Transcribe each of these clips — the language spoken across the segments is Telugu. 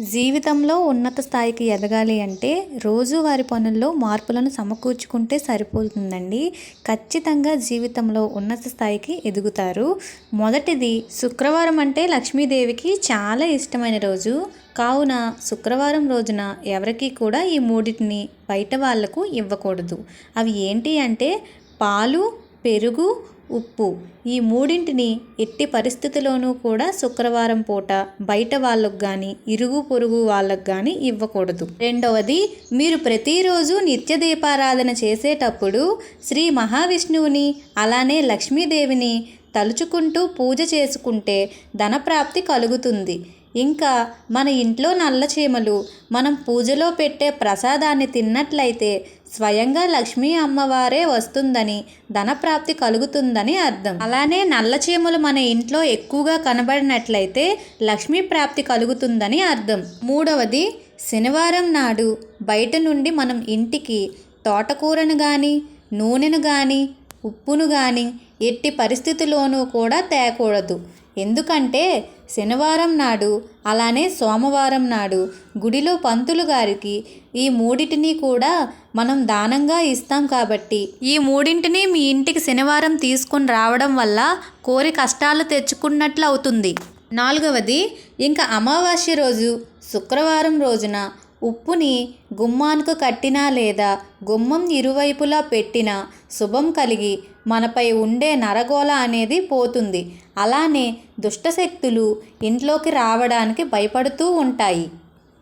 జీవితంలో ఉన్నత స్థాయికి ఎదగాలి అంటే రోజువారి పనుల్లో మార్పులను సమకూర్చుకుంటే సరిపోతుందండి. ఖచ్చితంగా జీవితంలో ఉన్నత స్థాయికి ఎదుగుతారు. మొదటిది శుక్రవారం అంటే లక్ష్మీదేవికి చాలా ఇష్టమైన రోజు. కావున శుక్రవారం రోజున ఎవరికీ కూడా ఈ మూడింటిని బయట వాళ్ళకు ఇవ్వకూడదు. అవి ఏంటి అంటే పాలు పెరుగు ఉప్పు. ఈ మూడింటిని ఎట్టి పరిస్థితిలోనూ కూడా శుక్రవారం పూట బయట వాళ్ళకు కానీ ఇరుగు పొరుగు వాళ్ళకు కానీ ఇవ్వకూడదు. రెండవది మీరు ప్రతిరోజు నిత్య దీపారాధన చేసేటప్పుడు శ్రీ మహావిష్ణువుని అలానే లక్ష్మీదేవిని తలుచుకుంటూ పూజ చేసుకుంటే ధనప్రాప్తి కలుగుతుంది. ఇంకా మన ఇంట్లో నల్ల చీమలు మనం పూజలో పెట్టే ప్రసాదాన్ని తిన్నట్లయితే స్వయంగా లక్ష్మీ అమ్మవారే వస్తుందని ధనప్రాప్తి కలుగుతుందని అర్థం. అలానే నల్ల చీమలు మన ఇంట్లో ఎక్కువగా కనబడినట్లయితే లక్ష్మీ ప్రాప్తి కలుగుతుందని అర్థం. మూడవది శనివారం నాడు బయట నుండి మనం ఇంటికి తోటకూరను కానీ నూనెను కానీ ఉప్పును కానీ ఎట్టి పరిస్థితిలోనూ కూడా తేకూడదు. ఎందుకంటే శనివారం నాడు అలానే సోమవారం నాడు గుడిలో పంతులు గారికి ఈ మూడింటిని కూడా మనం దానంగా ఇస్తాం కాబట్టి. ఈ మూడింటిని మీ ఇంటికి శనివారం తీసుకొని రావడం వల్ల కోరి కష్టాలు తెచ్చుకున్నట్లు అవుతుంది నాలుగవది ఇంకా అమావాస్య రోజు శుక్రవారం రోజున ఉప్పుని గుమ్మానికి కట్టినా లేదా గుమ్మం ఇరువైపులా పెట్టినా శుభం కలిగి మనపై ఉండే నరగోళ అనేది పోతుంది. అలానే దుష్టశక్తులు ఇంట్లోకి రావడానికి భయపడుతూ ఉంటాయి.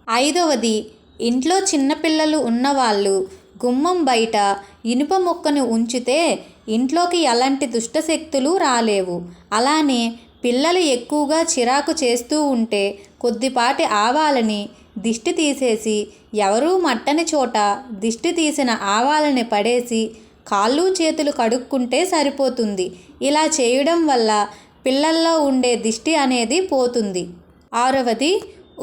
ఐదవది ఇంట్లో చిన్నపిల్లలు ఉన్నవాళ్ళు గుమ్మం బయట ఇనుప ముక్కను ఉంచితే ఇంట్లోకి ఎలాంటి దుష్టశక్తులు రాలేవు. అలానే పిల్లలు ఎక్కువగా చిరాకు చేస్తూ ఉంటే కొద్దిపాటి ఆవాలని దిష్టి తీసేసి ఎవరూ మట్టని చోట దిష్టి తీసిన ఆవాలని పడేసి కాళ్ళు చేతులు కడుక్కుంటే సరిపోతుంది. ఇలా చేయడం వల్ల పిల్లల్లో ఉండే దిష్టి అనేది పోతుంది. ఆరవది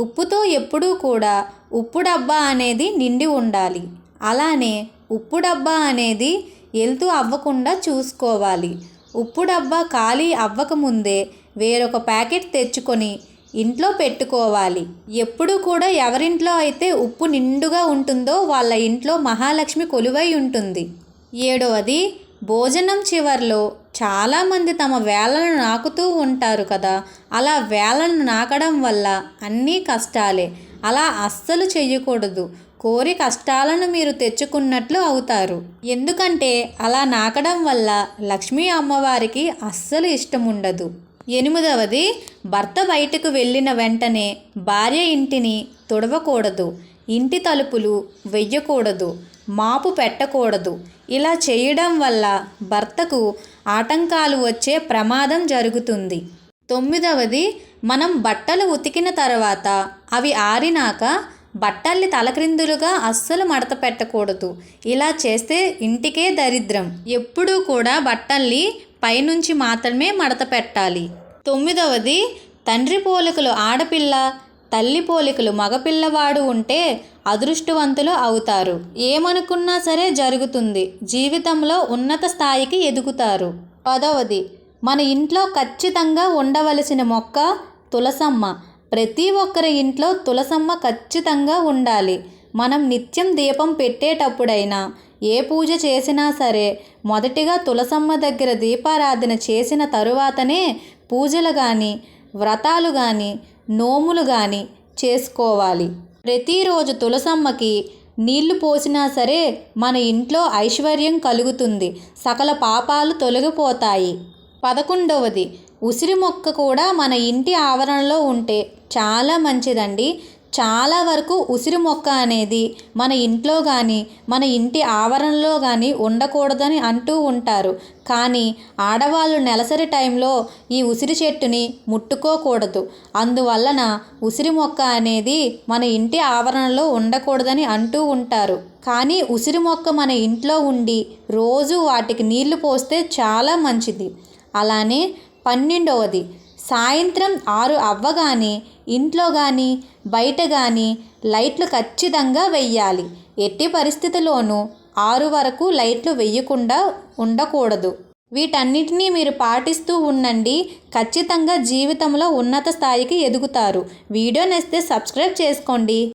ఉప్పుతో ఎప్పుడూ కూడా ఉప్పు డబ్బా అనేది నిండి ఉండాలి. అలానే ఉప్పు డబ్బా అనేది వెళ్తూ అవ్వకుండా చూసుకోవాలి. ఉప్పు డబ్బా ఖాళీ అవ్వకముందే వేరొక ప్యాకెట్ తెచ్చుకొని ఇంట్లో పెట్టుకోవాలి. ఎప్పుడు కూడా ఎవరింట్లో అయితే ఉప్పు నిండుగా ఉంటుందో వాళ్ళ ఇంట్లో మహాలక్ష్మి కొలువై ఉంటుంది. ఏడవది భోజనం చివర్లో చాలామంది తమ వేలను నాకుతూ ఉంటారు కదా. అలా వేలను నాకడం వల్ల అన్నీ కష్టాలే. అలా అస్సలు చేయకూడదు కోరి కష్టాలను మీరు తెచ్చుకున్నట్లు అవుతారు. ఎందుకంటే అలా నాకడం వల్ల లక్ష్మీ అమ్మవారికి అస్సలు ఇష్టం ఉండదు ఎనిమిదవది భర్త బయటకు వెళ్ళిన వెంటనే భార్య ఇంటిని తుడవకూడదు ఇంటి తలుపులు వెయ్యకూడదు మాపు పెట్టకూడదు. ఇలా చేయడం వల్ల భర్తకు ఆటంకాలు వచ్చే ప్రమాదం జరుగుతుంది. తొమ్మిదవది మనం బట్టలు ఉతికిన తర్వాత అవి ఆరినాక బట్టల్ని తలక్రిందులుగా అస్సలు మడత పెట్టకూడదు. ఇలా చేస్తే ఇంటికే దరిద్రం. ఎప్పుడూ కూడా బట్టల్ని పైనుంచి మాత్రమే మడత పెట్టాలి. తొమ్మిదవది తండ్రి పోలికలు ఆడపిల్ల తల్లి పోలికలు మగపిల్లవాడు ఉంటే అదృష్టవంతులు అవుతారు. ఏమనుకున్నా సరే జరుగుతుంది. జీవితంలో ఉన్నత స్థాయికి ఎదుగుతారు. పదవది మన ఇంట్లో ఖచ్చితంగా ఉండవలసిన మొక్క తులసమ్మ. ప్రతి ఒక్కరి ఇంట్లో తులసమ్మ ఖచ్చితంగా ఉండాలి. మనం నిత్యం దీపం పెట్టేటప్పుడైనా ఏ పూజ చేసినా సరే మొదటిగా తులసమ్మ దగ్గర దీపారాధన చేసిన తరువాతనే పూజలు కానీ వ్రతాలు కానీ నోములు కానీ చేసుకోవాలి. ప్రతిరోజు తులసమ్మకి నీళ్ళు పోసినా సరే మన ఇంట్లో ఐశ్వర్యం కలుగుతుంది. సకల పాపాలు తొలగిపోతాయి. పదకొండవది ఉసిరి మొక్క కూడా మన ఇంటి ఆవరణలో ఉంటే చాలా మంచిదండి. చాలా వరకు ఉసిరి మొక్క అనేది మన ఇంట్లో కానీ మన ఇంటి ఆవరణలో కానీ ఉండకూడదని అంటూ ఉంటారు. కానీ ఆడవాళ్ళు నెలసరి టైంలో ఈ ఉసిరి చెట్టుని ముట్టుకోకూడదు. అందువలన ఉసిరి మొక్క అనేది మన ఇంటి ఆవరణలో ఉండకూడదని అంటూ ఉంటారు. కానీ ఉసిరి మొక్క మన ఇంట్లో ఉండి రోజు వాటికి నీళ్ళు పోస్తే చాలా మంచిది. అలానే పన్నెండవది సాయంత్రం ఆరు అవ్వగానే ఇంట్లో కానీ బయట కానీ లైట్లు ఖచ్చితంగా వెయ్యాలి. ఎట్టి పరిస్థితిలోనూ ఆరు వరకు లైట్లు వెయ్యకుండా ఉండకూడదు. వీటన్నిటినీ మీరు పాటిస్తూ ఉండండి. ఖచ్చితంగా జీవితంలో ఉన్నత స్థాయికి ఎదుగుతారు. వీడియో నచ్చితే సబ్స్క్రైబ్ చేసుకోండి.